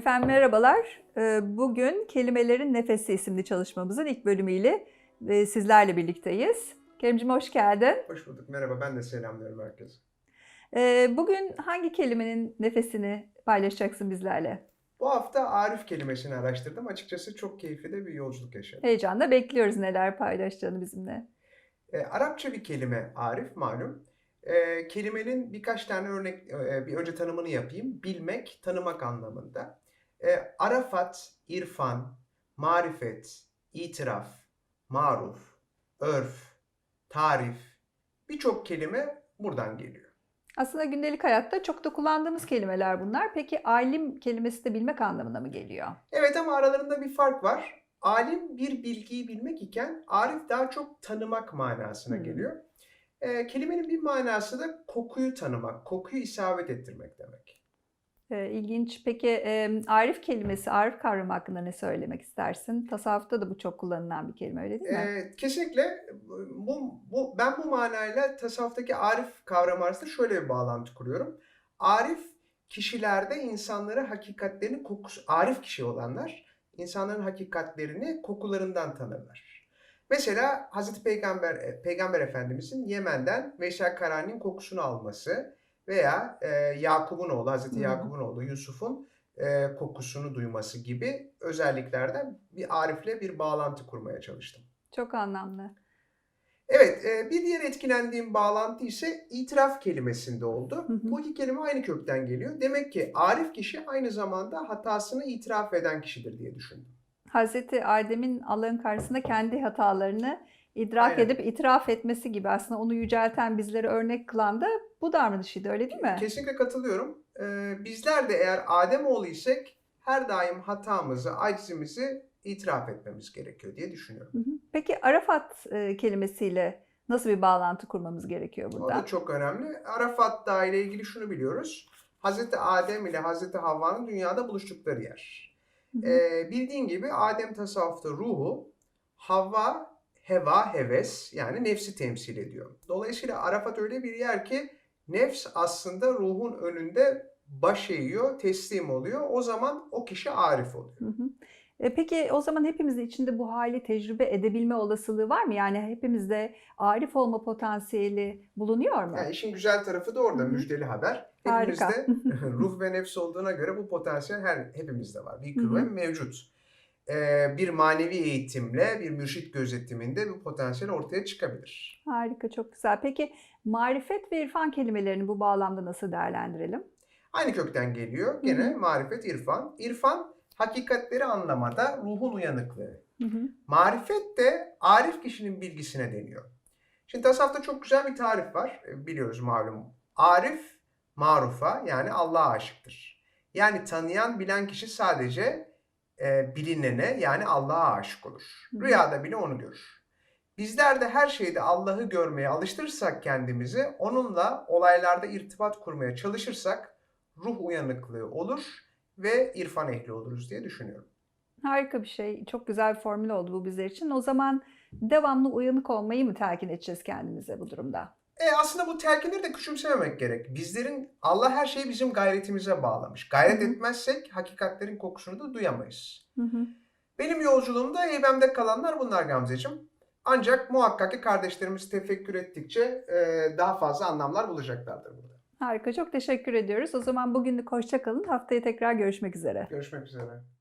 Efendim merhabalar. Ee, Bugün Kelimelerin Nefesi isimli çalışmamızın ilk bölümüyle e, sizlerle birlikteyiz. Kerimcim hoş geldin. Hoş bulduk. Merhaba. Ben de selamlıyorum herkese. Ee, Bugün hangi kelimenin nefesini paylaşacaksın bizlerle? Bu hafta Arif kelimesini araştırdım. Açıkçası çok keyifli de bir yolculuk yaşadım. Heyecanla bekliyoruz neler paylaşacağını bizimle. E, Arapça bir kelime Arif malum. E, kelimenin birkaç tane örnek, e, bir önce tanımını yapayım. Bilmek, tanımak anlamında. E, arafat, irfan, marifet, itiraf, maruf, örf, tarif birçok kelime buradan geliyor. Aslında gündelik hayatta çok da kullandığımız kelimeler bunlar. Peki alim kelimesi de bilmek anlamına mı geliyor? Evet ama aralarında bir fark var. Alim bir bilgiyi bilmek iken Arif daha çok tanımak manasına Hmm. geliyor. Ee, kelimenin bir manası da kokuyu tanımak, kokuyu isabet ettirmek demek. Ee, İlginç. Peki e, arif kelimesi, arif kavramı hakkında ne söylemek istersin? Tasavvufta da bu çok kullanılan bir kelime öyle değil mi? Ee, kesinlikle bu, bu, ben bu manayla tasavvuftaki Arif kavramı arasında şöyle bir bağlantı kuruyorum. Arif kişilerde insanları hakikatlerini kokusu, Arif kişi olanlar insanların hakikatlerini kokularından tanırlar. Mesela Hazreti Peygamber e, Peygamber Efendimizin Yemen'den Veysel Karani'nin kokusunu alması veya e, Yakup'un oğlu Hazreti. Yakup'un oğlu Yusuf'un e, kokusunu duyması gibi özelliklerden bir Arif'le bir bağlantı kurmaya çalıştım. Çok anlamlı. Evet, e, bir diğer etkilendiğim bağlantı ise itiraf kelimesinde oldu. Hı hı. Bu iki kelime aynı kökten geliyor. Demek ki arif kişi aynı zamanda hatasını itiraf eden kişidir diye düşündüm. Hazreti Adem'in Allah'ın karşısında kendi hatalarını idrak Aynen. edip itiraf etmesi gibi aslında onu yücelten bizleri örnek kılan da bu davranışıydı öyle değil mi? Kesinlikle katılıyorum. E, bizler de eğer Ademoğlu isek her daim hatamızı, acizimizi itiraf etmemiz gerekiyor diye düşünüyorum. Hı hı. Peki Arafat e, kelimesiyle nasıl bir bağlantı kurmamız gerekiyor O burada? da çok önemli. Arafat Dağı ile ilgili şunu biliyoruz. Hazreti Adem ile Hazreti Havva'nın dünyada buluştukları yer. Hı hı. Ee, bildiğin gibi Adem tasavvufta ruhu, Havva heva, heves yani nefsi temsil ediyor. Dolayısıyla Arafat öyle bir yer ki nefs aslında ruhun önünde baş eğiyor, teslim oluyor. O zaman o kişi arif oluyor. Hı hı. E, Peki o zaman hepimizin içinde bu hali tecrübe edebilme olasılığı var mı? Yani hepimizde arif olma potansiyeli bulunuyor mu? Yani işin güzel tarafı da orada Hı hı. müjdeli haber. Hepimizde ruh ve nefs olduğuna göre bu potansiyel her hepimizde var. Bir kuvvet mevcut. Bir manevi eğitimle, bir mürşit gözetiminde bu potansiyel ortaya çıkabilir. Harika, çok güzel. Peki marifet ve irfan kelimelerini bu bağlamda nasıl değerlendirelim? Aynı kökten geliyor. Gene marifet, irfan. İrfan hakikatleri anlamada ruhun uyanıklığı. Hı hı. Marifet de arif kişinin bilgisine deniyor. Şimdi tasavvufta çok güzel bir tarif var. E, Biliyoruz malum. Arif, marufa yani Allah'a aşıktır. Yani tanıyan, bilen kişi sadece e, bilinene yani Allah'a aşık olur. Rüyada bile onu görür. Bizler de her şeyde Allah'ı görmeye alıştırırsak kendimizi, onunla olaylarda irtibat kurmaya çalışırsak ruh uyanıklığı olur ve irfan ehli oluruz diye düşünüyorum. Harika bir şey. Çok güzel bir formül oldu bu bizler için. O zaman devamlı uyanık olmayı mı telkin edeceğiz kendimize bu durumda? E aslında bu telkinleri de küçümsememek gerek. Bizlerin Allah her şeyi bizim gayretimize bağlamış. Gayret etmezsek hakikatlerin kokusunu da duyamayız. Benim yolculuğumda heybemde kalanlar bunlar Gamzeciğim. Ancak muhakkak ki kardeşlerimiz tefekkür ettikçe e, daha fazla anlamlar bulacaklardır burada. Harika, çok teşekkür ediyoruz. O zaman bugünlük hoşça kalın. Haftaya tekrar görüşmek üzere. Görüşmek üzere.